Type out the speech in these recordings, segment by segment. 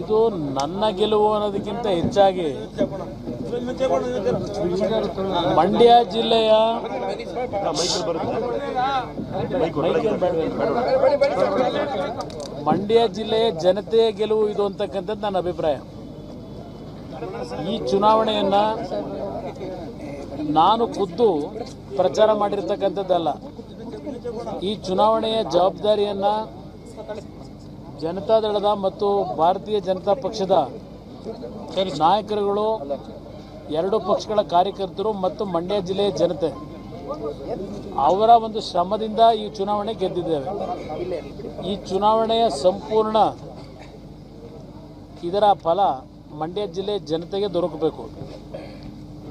ಇದು ನನ್ನ ಗೆಲುವು ಅನ್ನೋದಕ್ಕಿಂತ ಹೆಚ್ಚಾಗಿ ಮಂಡ್ಯ ಜಿಲ್ಲೆಯ ಮಂಡ್ಯ ಜಿಲ್ಲೆಯ ಜನತೆಯ ಗೆಲುವು ಇದು ಅಂತಕ್ಕಂಥದ್ದು ನನ್ನ ಅಭಿಪ್ರಾಯ. ಈ ಚುನಾವಣೆಯನ್ನ ನಾನು ಖುದ್ದು ಪ್ರಚಾರ ಮಾಡಿರ್ತಕ್ಕಂಥದ್ದಲ್ಲ. ಈ ಚುನಾವಣೆಯ ಜವಾಬ್ದಾರಿಯನ್ನ ಜನತಾದಳದ ಮತ್ತು ಭಾರತೀಯ ಜನತಾ ಪಕ್ಷದ ನಾಯಕರುಗಳು, ಎರಡು ಪಕ್ಷಗಳ ಕಾರ್ಯಕರ್ತರು ಮತ್ತು ಮಂಡ್ಯ ಜಿಲ್ಲೆಯ ಜನತೆ ಅವರ ಒಂದು ಶ್ರಮದಿಂದ ಈ ಚುನಾವಣೆ ಗೆದ್ದಿದ್ದೇವೆ. ಈ ಚುನಾವಣೆಯ ಸಂಪೂರ್ಣ ಇದರ ಫಲ ಮಂಡ್ಯ ಜಿಲ್ಲೆ ಜನತೆಗೆ ದೊರಕಬೇಕು.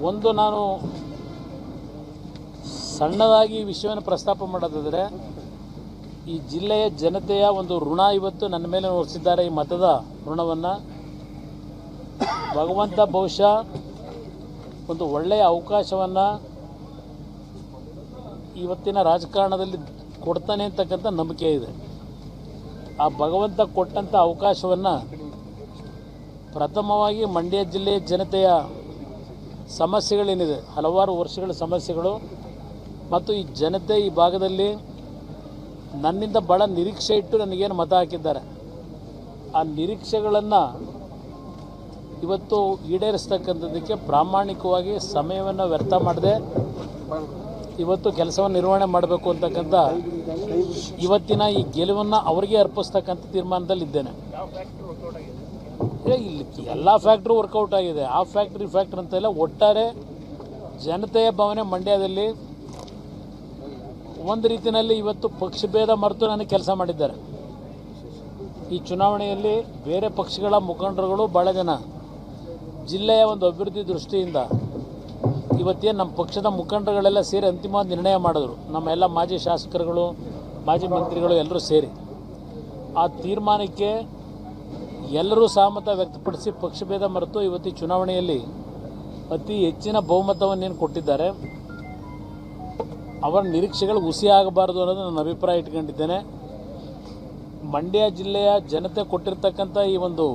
ಒಂದು ನಾನು ಸಣ್ಣದಾಗಿ ವಿಷಯವನ್ನು ಪ್ರಸ್ತಾಪ ಮಾಡೋದಾದರೆ ಈ ಜಿಲ್ಲೆಯ ಜನತೆಯ ಒಂದು ಋಣ ಇವತ್ತು ನನ್ನ ಮೇಲೆ ಹೊರಿಸಿದ್ದಾರೆ. ಈ ಮತದ ಋಣವನ್ನು ಭಗವಂತ ಬಹುಶಃ ಒಂದು ಒಳ್ಳೆಯ ಅವಕಾಶವನ್ನು ಇವತ್ತಿನ ರಾಜಕಾರಣದಲ್ಲಿ ಕೊಡ್ತಾನೆ ಅಂತಕ್ಕಂಥ ನಂಬಿಕೆ ಇದೆ. ಆ ಭಗವಂತ ಕೊಟ್ಟಂಥ ಅವಕಾಶವನ್ನು ಪ್ರಥಮವಾಗಿ ಮಂಡ್ಯ ಜಿಲ್ಲೆಯ ಜನತೆಯ ಸಮಸ್ಯೆಗಳೇನಿದೆ. ಹಲವಾರು ವರ್ಷಗಳ ಸಮಸ್ಯೆಗಳು. ಮತ್ತು ಈ ಜನತೆ ಈ ಭಾಗದಲ್ಲಿ ನನ್ನಿಂದ ಭಾಳ ನಿರೀಕ್ಷೆ ಇಟ್ಟು ನನಗೇನು ಮತ ಹಾಕಿದ್ದಾರೆ. ಆ ನಿರೀಕ್ಷೆಗಳನ್ನು ಇವತ್ತು ಈಡೇರಿಸ್ತಕ್ಕಂಥದ್ದಕ್ಕೆ ಪ್ರಾಮಾಣಿಕವಾಗಿ ಸಮಯವನ್ನು ವ್ಯರ್ಥ ಮಾಡದೆ ಇವತ್ತು ಕೆಲಸವನ್ನು ನಿರ್ವಹಣೆ ಮಾಡಬೇಕು ಅಂತಕ್ಕಂಥ ಇವತ್ತಿನ ಈ ಗೆಲುವನ್ನು ಅವರಿಗೆ ಅರ್ಪಿಸ್ತಕ್ಕಂಥ ತೀರ್ಮಾನದಲ್ಲಿದ್ದೇನೆ ಇಲ್ಲಿ ಎಲ್ಲ ಫ್ಯಾಕ್ಟ್ರಿ ವರ್ಕೌಟ್ ಆಗಿದೆ. ಆ ಫ್ಯಾಕ್ಟ್ರಿ ಫ್ಯಾಕ್ಟ್ರಿ ಅಂತ ಇಲ್ಲ ಒಟ್ಟಾರೆ ಜನತೆಯ ಭಾವನೆ ಮಂಡ್ಯದಲ್ಲಿ ಒಂದು ರೀತಿಯಲ್ಲಿ ಇವತ್ತು ಪಕ್ಷಭೇದ ಮರೆತು ನನಗೆ ಕೆಲಸ ಮಾಡಿದ್ದಾರೆ. ಈ ಚುನಾವಣೆಯಲ್ಲಿ ಬೇರೆ ಪಕ್ಷಗಳ ಮುಖಂಡರುಗಳು ಭಾಳ ಜನ. ಜಿಲ್ಲೆಯ ಒಂದು ಅಭಿವೃದ್ಧಿ ದೃಷ್ಟಿಯಿಂದ ಇವತ್ತೇನು ನಮ್ಮ ಪಕ್ಷದ ಮುಖಂಡರುಗಳೆಲ್ಲ ಸೇರಿ ಅಂತಿಮ ನಿರ್ಣಯ ಮಾಡಿದ್ರು. ನಮ್ಮ ಎಲ್ಲ ಮಾಜಿ ಶಾಸಕರುಗಳು, ಮಾಜಿ ಮಂತ್ರಿಗಳು ಎಲ್ಲರೂ ಸೇರಿ. ಆ ತೀರ್ಮಾನಕ್ಕೆ ಎಲ್ಲರೂ ಸಹಮತ ವ್ಯಕ್ತಪಡಿಸಿ ಪಕ್ಷಭೇದ ಮರೆತು ಇವತ್ತು ಚುನಾವಣೆಯಲ್ಲಿ ಅತಿ ಹೆಚ್ಚಿನ ಬಹುಮತವನ್ನೇನು ಕೊಟ್ಟಿದ್ದಾರೆ. ಅವರ ನಿರೀಕ್ಷೆಗಳು ಹುಸಿ ಆಗಬಾರ್ದು ಅನ್ನೋದು ನನ್ನ ಅಭಿಪ್ರಾಯ ಇಟ್ಕೊಂಡಿದ್ದೇನೆ. ಮಂಡ್ಯ ಜಿಲ್ಲೆಯ ಜನತೆ ಕೊಟ್ಟಿರ್ತಕ್ಕಂಥ ಈ ಒಂದು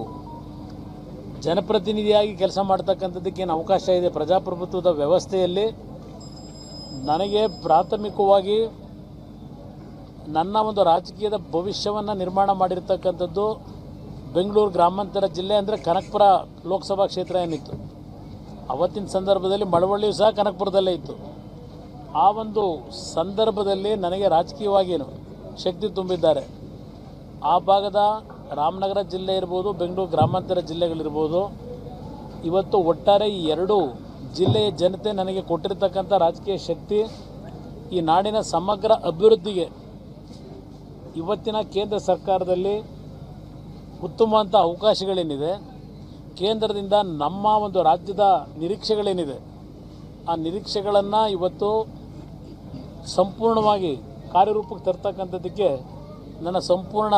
ಜನಪ್ರತಿನಿಧಿಯಾಗಿ ಕೆಲಸ ಮಾಡ್ತಕ್ಕಂಥದ್ದಕ್ಕೆ ಏನು ಅವಕಾಶ ಇದೆ ಪ್ರಜಾಪ್ರಭುತ್ವದ ವ್ಯವಸ್ಥೆಯಲ್ಲಿ? ನನಗೆ ಪ್ರಾಥಮಿಕವಾಗಿ ನನ್ನ ಒಂದು ರಾಜಕೀಯದ ಭವಿಷ್ಯವನ್ನು ನಿರ್ಮಾಣ ಮಾಡಿರ್ತಕ್ಕಂಥದ್ದು ಬೆಂಗಳೂರು ಗ್ರಾಮಾಂತರ ಜಿಲ್ಲೆ ಅಂದರೆ ಕನಕಪುರ ಲೋಕಸಭಾ ಕ್ಷೇತ್ರ ಏನಿತ್ತು. ಅವತ್ತಿನ ಸಂದರ್ಭದಲ್ಲಿ ಮಳವಳ್ಳಿಯು ಸಹ ಕನಕಪುರದಲ್ಲೇ ಇತ್ತು. ಆ ಒಂದು ಸಂದರ್ಭದಲ್ಲಿ ನನಗೆ ರಾಜಕೀಯವಾಗೇನು ಶಕ್ತಿ ತುಂಬಿದ್ದಾರೆ. ಆ ಭಾಗದ ರಾಮನಗರ ಜಿಲ್ಲೆ ಇರ್ಬೋದು, ಬೆಂಗಳೂರು ಗ್ರಾಮಾಂತರ ಜಿಲ್ಲೆಗಳಿರ್ಬೋದು, ಇವತ್ತು ಒಟ್ಟಾರೆ ಈ ಎರಡು ಜಿಲ್ಲೆಯ ಜನತೆ ನನಗೆ ಕೊಟ್ಟಿರ್ತಕ್ಕಂಥ ರಾಜಕೀಯ ಶಕ್ತಿ ಈ ನಾಡಿನ ಸಮಗ್ರ ಅಭಿವೃದ್ಧಿಗೆ ಇವತ್ತಿನ ಕೇಂದ್ರ ಸರ್ಕಾರದಲ್ಲಿ ಉತ್ತಮವಂಥ ಅವಕಾಶಗಳೇನಿದೆ, ಕೇಂದ್ರದಿಂದ ನಮ್ಮ ಒಂದು ರಾಜ್ಯದ ನಿರೀಕ್ಷೆಗಳೇನಿದೆ, ಆ ನಿರೀಕ್ಷೆಗಳನ್ನು ಇವತ್ತು ಸಂಪೂರ್ಣವಾಗಿ ಕಾರ್ಯರೂಪಕ್ಕೆ ತರ್ತಕ್ಕಂಥದ್ದಕ್ಕೆ ನನ್ನ ಸಂಪೂರ್ಣ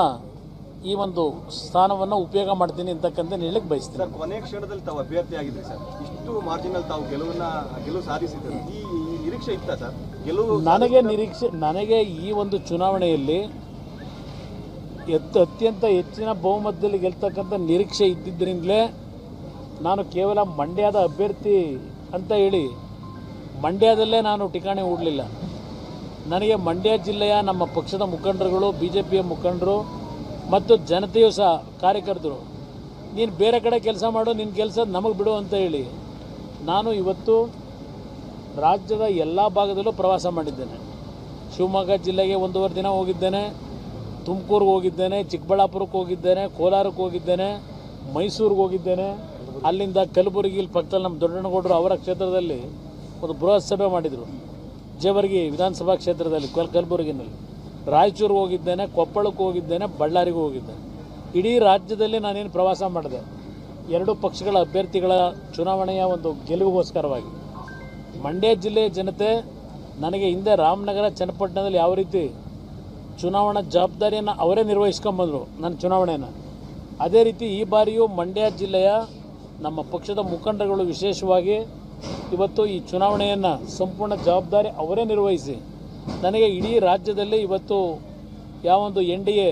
ಈ ಒಂದು ಸ್ಥಾನವನ್ನು ಉಪಯೋಗ ಮಾಡ್ತೀನಿ ಅಂತಕ್ಕಂಥ ಹೇಳಕ್ಕೆ ಬಯಸ್ತೀನಿ. ಸರ್ ಕೊನೆ ಕ್ಷಣದಲ್ಲಿ ತಾವು ಅಭ್ಯರ್ಥಿ ಆಗಿದ್ರಿ ಸರ್. ಇಷ್ಟು ಮಾರ್ಜಿನಲ್ಲಿ ತಾವು ಗೆಲುವನ್ನ ಗೆಲುವು ಸಾಧಿಸಿದ್ರು. ಈ ನಿರೀಕ್ಷೆ ಇತ್ತ ಸರ್? ಗೆಲುವು ನನಗೆ ನಿರೀಕ್ಷೆ ನನಗೆ ಈ ಒಂದು ಚುನಾವಣೆಯಲ್ಲಿ ಎತ್ತ ಅತ್ಯಂತ ಹೆಚ್ಚಿನ ಬಹುಮತದಲ್ಲಿ ಗೆಲ್ತಕ್ಕಂಥ ನಿರೀಕ್ಷೆ ಇದ್ದಿದ್ದರಿಂದಲೇ ನಾನು ಕೇವಲ ಮಂಡ್ಯದ ಅಭ್ಯರ್ಥಿ ಅಂತ ಹೇಳಿ ಮಂಡ್ಯದಲ್ಲೇ ನಾನು ಠಿಕಾಣೆ ಹೂಡಲಿಲ್ಲ. ನನಗೆ ಮಂಡ್ಯ ಜಿಲ್ಲೆಯ ನಮ್ಮ ಪಕ್ಷದ ಮುಖಂಡರುಗಳು ಬಿ ಜೆ ಪಿಯ ಮುಖಂಡರು ಮತ್ತು ಜನತೆಯು ಸಹ ಕಾರ್ಯಕರ್ತರು. ನೀನು ಬೇರೆ ಕಡೆ ಕೆಲಸ ಮಾಡು ನಿನ್ನ ಕೆಲಸ ನಮಗೆ ಬಿಡು ಅಂತ ಹೇಳಿ ನಾನು ಇವತ್ತು ರಾಜ್ಯದ ಎಲ್ಲ ಭಾಗದಲ್ಲೂ ಪ್ರವಾಸ ಮಾಡಿದ್ದೇನೆ. ಶಿವಮೊಗ್ಗ ಜಿಲ್ಲೆಗೆ ಒಂದೂವರೆ ದಿನ ಹೋಗಿದ್ದೇನೆ, ತುಮಕೂರಿಗೆ ಹೋಗಿದ್ದೇನೆ, ಚಿಕ್ಕಬಳ್ಳಾಪುರಕ್ಕೆ ಹೋಗಿದ್ದೇನೆ, ಕೋಲಾರಕ್ಕೆ ಹೋಗಿದ್ದೇನೆ, ಮೈಸೂರಿಗೆ ಹೋಗಿದ್ದೇನೆ. ಅಲ್ಲಿಂದ ಕಲಬುರಗಿಲಿ ಪಕ್ಕದಲ್ಲಿ ನಮ್ಮ ದೊಡ್ಡಣ್ಣಗೌಡರು ಅವರ ಕ್ಷೇತ್ರದಲ್ಲಿ ಒಂದು ಬೃಹತ್ ಸಭೆ ಮಾಡಿದರು. ಜೇವರ್ಗಿ ವಿಧಾನಸಭಾ ಕ್ಷೇತ್ರದಲ್ಲಿ ಕಲ್, ಕಲಬುರಗಿನಲ್ಲಿ. ರಾಯಚೂರು ಹೋಗಿದ್ದೇನೆ, ಕೊಪ್ಪಳಕ್ಕೆ ಹೋಗಿದ್ದೇನೆ, ಬಳ್ಳಾರಿಗೂ ಹೋಗಿದ್ದೇನೆ. ಇಡೀ ರಾಜ್ಯದಲ್ಲಿ ನಾನೇನು ಪ್ರವಾಸ ಮಾಡಿದೆ. ಎರಡು ಪಕ್ಷಗಳ ಅಭ್ಯರ್ಥಿಗಳ ಚುನಾವಣೆಯ ಒಂದು ಗೆಲುವಿಗೋಸ್ಕರವಾಗಿ. ಮಂಡ್ಯ ಜಿಲ್ಲೆಯ ಜನತೆ ನನಗೆ ಹಿಂದೆ ರಾಮನಗರ, ಚನ್ನಪಟ್ಟಣದಲ್ಲಿ ಯಾವ ರೀತಿ ಚುನಾವಣಾ ಜವಾಬ್ದಾರಿಯನ್ನು ಅವರೇ ನಿರ್ವಹಿಸ್ಕೊಂಬಂದರು ನನ್ನ ಚುನಾವಣೆಯನ್ನು. ಅದೇ ರೀತಿ ಈ ಬಾರಿಯೂ ಮಂಡ್ಯ ಜಿಲ್ಲೆಯ ನಮ್ಮ ಪಕ್ಷದ ಮುಖಂಡರುಗಳು ವಿಶೇಷವಾಗಿ ಇವತ್ತು ಈ ಚುನಾವಣೆಯನ್ನು ಸಂಪೂರ್ಣ ಜವಾಬ್ದಾರಿ ಅವರೇ ನಿರ್ವಹಿಸಿ ನನಗೆ ಇಡೀ ರಾಜ್ಯದಲ್ಲಿ ಇವತ್ತು ಯಾವೊಂದು ಎನ್ ಡಿ ಎ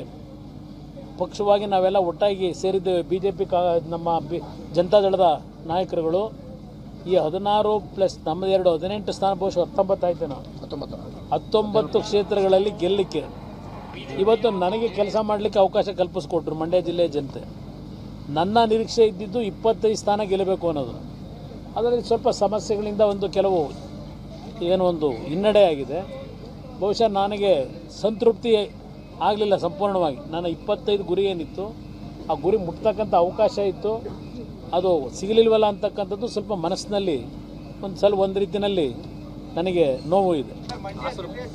ಪಕ್ಷವಾಗಿ ನಾವೆಲ್ಲ ಒಟ್ಟಾಗಿ ಸೇರಿದ್ದೇವೆ ಬಿ ಜೆ ಪಿ ಕಾ ನಮ್ಮ ಬಿ ಜನತಾದಳದ ನಾಯಕರುಗಳು. ಈ ಹದಿನಾರು ಪ್ಲಸ್ ನಮ್ಮದು ಎರಡು ಹದಿನೆಂಟು ಸ್ಥಾನ ಬಹುಶಃ ಹತ್ತೊಂಬತ್ತು ಆಯ್ತೇನೋ? ಹತ್ತೊಂಬತ್ತು. ಕ್ಷೇತ್ರಗಳಲ್ಲಿ ಗೆಲ್ಲಲಿಕ್ಕೆ ಇವತ್ತು ನನಗೆ ಕೆಲಸ ಮಾಡಲಿಕ್ಕೆ ಅವಕಾಶ ಕಲ್ಪಿಸ್ಕೊಟ್ರು ಮಂಡ್ಯ ಜಿಲ್ಲೆಯ ಜನತೆ. ನನ್ನ ನಿರೀಕ್ಷೆ ಇದ್ದಿದ್ದು ಇಪ್ಪತ್ತೈದು ಸ್ಥಾನ ಗೆಲ್ಲಬೇಕು ಅನ್ನೋದು. ಅದರಲ್ಲಿ ಸ್ವಲ್ಪ ಸಮಸ್ಯೆಗಳಿಂದ ಒಂದು ಕೆಲವು ಏನೋ ಒಂದು ಹಿನ್ನಡೆ ಆಗಿದೆ. ಬಹುಶಃ ನನಗೆ ಸಂತೃಪ್ತಿ ಆಗಲಿಲ್ಲ ಸಂಪೂರ್ಣವಾಗಿ. ನನ್ನ ಇಪ್ಪತ್ತೈದು ಗುರಿ ಏನಿತ್ತು, ಆ ಗುರಿ ಮುಟ್ತಕ್ಕಂಥ ಅವಕಾಶ ಇತ್ತು. ಅದು ಸಿಗಲಿಲ್ವಲ್ಲ ಅಂತಕ್ಕಂಥದ್ದು ಸ್ವಲ್ಪ ಮನಸ್ಸಿನಲ್ಲಿ ಒಂದು ಸಲ ಒಂದು ರೀತಿಯಲ್ಲಿ ನನಗೆ ನೋವು ಇದೆ.